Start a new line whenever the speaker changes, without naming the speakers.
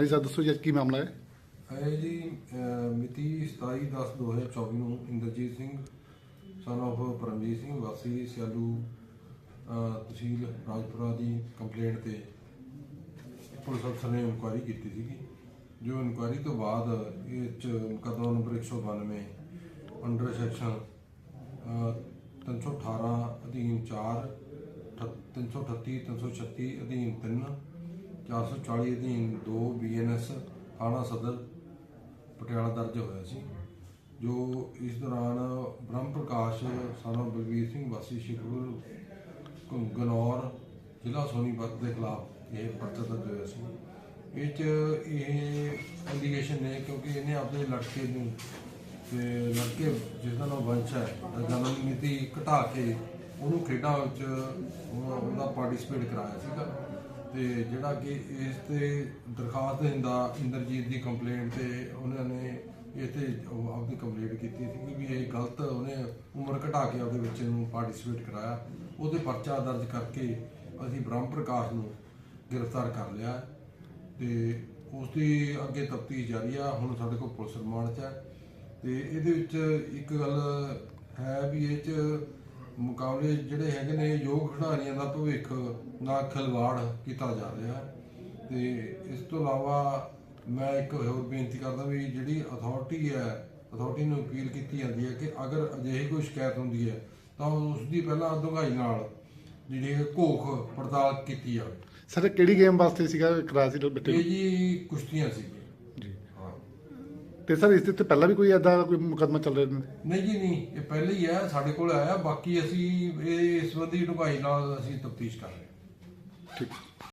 ਹਾਂਜੀ ਸਰ, ਦੱਸੋ ਜੀ, ਅੱਜ ਕੀ ਮਾਮਲਾ ਹੈ?
ਹੈ ਜੀ, ਅਹ, ਮਿਤੀ 27/10/2024 ਨੂੰ ਇੰਦਰਜੀਤ ਸਿੰਘ, son of ਪਰਮਜੀਤ ਸਿੰਘ, ਵਾਸੀ ਸਿਆਲੂ, ਅਹ, ਤਹਿਸੀਲ ਰਾਜਪੁਰਾ ਦੀ ਕੰਪਲੇਂਟ ਤੇ ਪੁਲਿਸ ਅਫਸਰ ਨੇ ਇਨਕੁਆਇਰੀ ਕੀਤੀ ਸੀਗੀ। ਜੋ ਇਨਕੁਆਇਰੀ ਤੋਂ ਬਾਅਦ ਇਹ ਚ ਮੁਕੱਦਮਾ ਨੰਬਰ 192 ਅੰਡਰ ਸੈਕਸ਼ਨ 318 ਅਧੀਨ 4 338 336 ਅਧੀਨ 3 440 ਅਧੀਨ 2 ਬੀਐਨਐਸ ਥਾਣਾ ਸਦਰ ਪਟਿਆਲਾ ਦਰਜ ਹੋਇਆ ਸੀ, ਜੋ ਇਸ ਦੌਰਾਨ ਬ੍ਰਹਮ ਪ੍ਰਕਾਸ਼, ਸਾਨਾ ਬਲਵੀਰ ਸਿੰਘ ਵਾਸੀ ਸ਼ਿਕਪੁਰ ਗਨੌਰ, ਜ਼ਿਲ੍ਹਾ ਸੋਨੀਪਤ ਦੇ ਖਿਲਾਫ ਇਹ ਪਰਚਾ ਦਰਜ ਹੋਇਆ ਸੀ। ਇਹ ਚ ਇਹ ਐਲੀਗੇਸ਼ਨ ਨੇ, ਕਿਉਂਕਿ ਇਹਨੇ ਆਪਣੇ ਲੜਕੇ ਨੂੰ ਤੇ ਲੜਕੇ ਜਿਸ ਦਾ ਨਾਮ ਵੰਸ਼ ਹੈ, ਦਾ ਜਨਮ ਮਿਤੀ ਘਟਾ ਕੇ ਉਹਨੂੰ ਖੇਡਾਂ ਵਿੱਚ ਉਹ- ਉਹਦਾ ਪਾਰਟਿਸਿਪੇਟ ਕਰਾਇਆ ਸੀਗਾ। ਤੇ ਜਿਹੜਾ ਕਿ ਇਸ ਤੇ ਦਰਖਾਸਤ ਦਿੰਦਾ ਇੰਦਰਜੀਤ ਦੀ ਕੰਪਲੇਂਟ ਤੇ ਉਹਨਾਂ ਨੇ ਇਹ ਤੇ ਉਹ ਆਪਣੀ ਕੰਪਲੇਂਟ ਕੀਤੀ ਸੀ ਵੀ ਇਹ ਗਲਤ ਉਹਨੇ ਉਮਰ ਘਟਾ ਕੇ ਆਪਦੇ ਬੱਚੇ ਨੂੰ ਪਾਰਟਿਸਿਪੇਟ ਕਰਾਇਆ। ਉਹਦੇ ਪਰਚਾ ਦਰਜ ਕਰਕੇ ਅਸੀਂ ਬ੍ਰਹਮ ਪ੍ਰਕਾਸ਼ ਨੂੰ ਗ੍ਰਿਫਤਾਰ ਕਰ ਲਿਆ ਤੇ ਉਸ ਦੀ ਅੱਗੇ ਤਫਤੀਸ਼ ਜਾਰੀ ਆ। ਹੁਣ ਸਾਡੇ ਕੋਲ ਪੁਲਿਸ ਰਿਮਾਂਡ 'ਚ ਹੈ ਤੇ ਇਹਦੇ ਵਿੱਚ ਇੱਕ ਗੱਲ ਹੈ ਵੀ ਇਹ 'ਚ ਮੁਕਾਬਲੇ ਜਿਹੜੇ ਹੈਗੇ ਨੇ ਯੋਗ ਖਿਡਾਰੀਆਂ ਦਾ ਭਵਿੱਖ ਨਾਲ ਖਿਲਵਾੜ ਕੀਤਾ ਜਾ ਰਿਹਾ ਹੈ। ਤੇ ਇਸ ਤੋਂ ਇਲਾਵਾ ਮੈਂ ਇੱਕ ਹੋਰ ਬੇਨਤੀ ਕਰਦਾ ਵੀ ਜਿਹੜੀ ਅਥਾਰਟੀ ਹੈ ਅਥਾਰਟੀ ਨੂੰ ਅਪੀਲ ਕੀਤੀ ਜਾਂਦੀ ਹੈ ਕਿ ਅਗਰ ਅਜਿਹੀ ਕੋਈ ਸ਼ਿਕਾਇਤ ਹੁੰਦੀ ਹੈ ਤਾਂ ਉਸ ਦੀ ਪਹਿਲਾਂ ਡੂੰਘਾਈ ਨਾਲ ਜਿਹੜੀ ਘੋਖ ਪੜਤਾਲ ਕੀਤੀ ਜਾਵੇ।
ਸਰ ਕਿਹੜੀ ਗੇਮ ਵਾਸਤੇ ਸੀਗਾ? ਕਰਾਇਆ ਸੀ ਬੱਚੇ
ਇਹ? ਜੀ ਕੁਸ਼ਤੀਆਂ ਸੀ
ਤੇ ਸਰ ਇਸ ਦੇ ਉੱਤੇ ਪਹਿਲਾਂ ਵੀ ਕੋਈ ਐਦਾ ਕੋਈ ਮੁਕੱਦਮਾ ਚੱਲ ਰਿਹਾ
ਨਹੀਂ ਜੀ ਨਹੀਂ ਇਹ ਪਹਿਲੇ ਹੀ ਹੈ ਸਾਡੇ ਕੋਲ ਆਇਆ ਬਾਕੀ ਅਸੀਂ ਇਹ ਇਸ ਸੰਬੰਧੀ ਡੂੰਘਾਈ ਨਾਲ ਅਸੀਂ ਤਫਤੀਸ਼ ਕਰ ਰਹੇ ਹਾਂ।
ਠੀਕ।